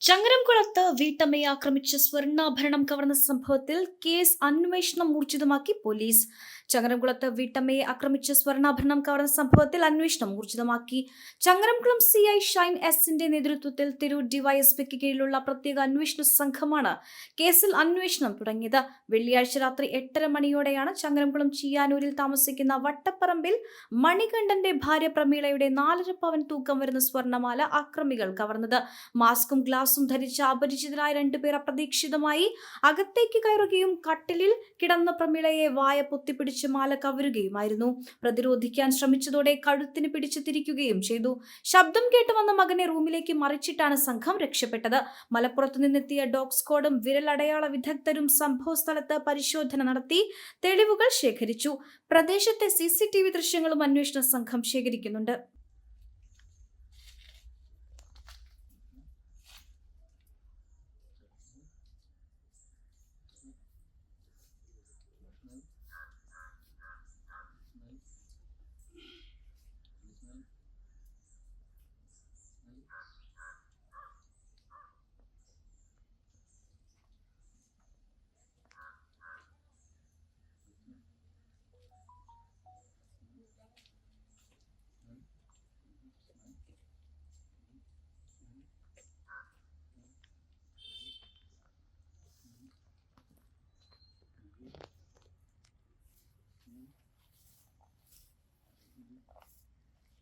ചങ്ങരംകുളത്ത് വീട്ടമ്മയെ ആക്രമിച്ച സ്വർണാഭരണം കവർന്ന സംഭവത്തിൽ കേസ് അന്വേഷണം ഊർജിതമാക്കി പോലീസ്. ചങ്ങരംകുളത്ത് വീട്ടമ്മയെ ആക്രമിച്ച സ്വർണാഭരണം കവർന്ന സംഭവത്തിൽ അന്വേഷണം ഊർജിതമാക്കി. ചങ്ങരംകുളം സി ഐ ഷൈൻ എസിന്റെ നേതൃത്വത്തിൽ തിരൂർ ഡിവൈഎസ്പിക്ക് കീഴിലുള്ള പ്രത്യേക അന്വേഷണ സംഘമാണ് കേസിൽ അന്വേഷണം തുടങ്ങിയത്. വെള്ളിയാഴ്ച രാത്രി എട്ടര മണിയോടെയാണ് ചങ്ങരംകുളം ചിയാനൂരിൽ താമസിക്കുന്ന വട്ടപ്പറമ്പിൽ മണികണ്ഠന്റെ ഭാര്യ പ്രമീളയുടെ നാലര പവൻ തൂക്കം വരുന്ന സ്വർണമാല ആക്രമികൾ കവർന്നത്. മാസ്കും ഗ്ലാസും ധരിച്ച അപരിചിതരായ രണ്ടുപേർ അപ്രതീക്ഷിതമായി അകത്തേക്ക് കയറുകയും കട്ടിലിൽ കിടന്ന പ്രമിളയെ വായ പൊത്തിപ്പിടിച്ച് മാല കവരുകയുമായിരുന്നു. പ്രതിരോധിക്കാൻ ശ്രമിച്ചതോടെ കഴുത്തിന് പിടിച്ചു തിരിക്കുകയും ചെയ്തു. ശബ്ദം കേട്ട് വന്ന മകനെ റൂമിലേക്ക് മറിച്ചിട്ടാണ് സംഘം രക്ഷപ്പെട്ടത്. മലപ്പുറത്തു നിന്നെത്തിയ ഡോഗ് സ്ക്വാഡും വിരലടയാള വിദഗ്ധരും സംഭവ സ്ഥലത്ത് പരിശോധന നടത്തി തെളിവുകൾ ശേഖരിച്ചു. പ്രദേശത്തെ സി ദൃശ്യങ്ങളും അന്വേഷണ സംഘം ശേഖരിക്കുന്നുണ്ട്.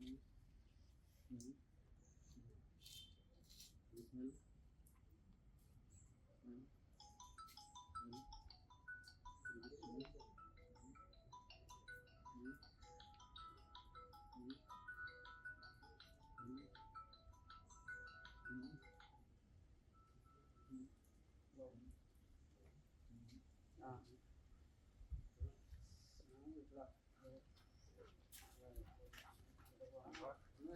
Mm-hmm.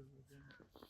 있어서 그냥.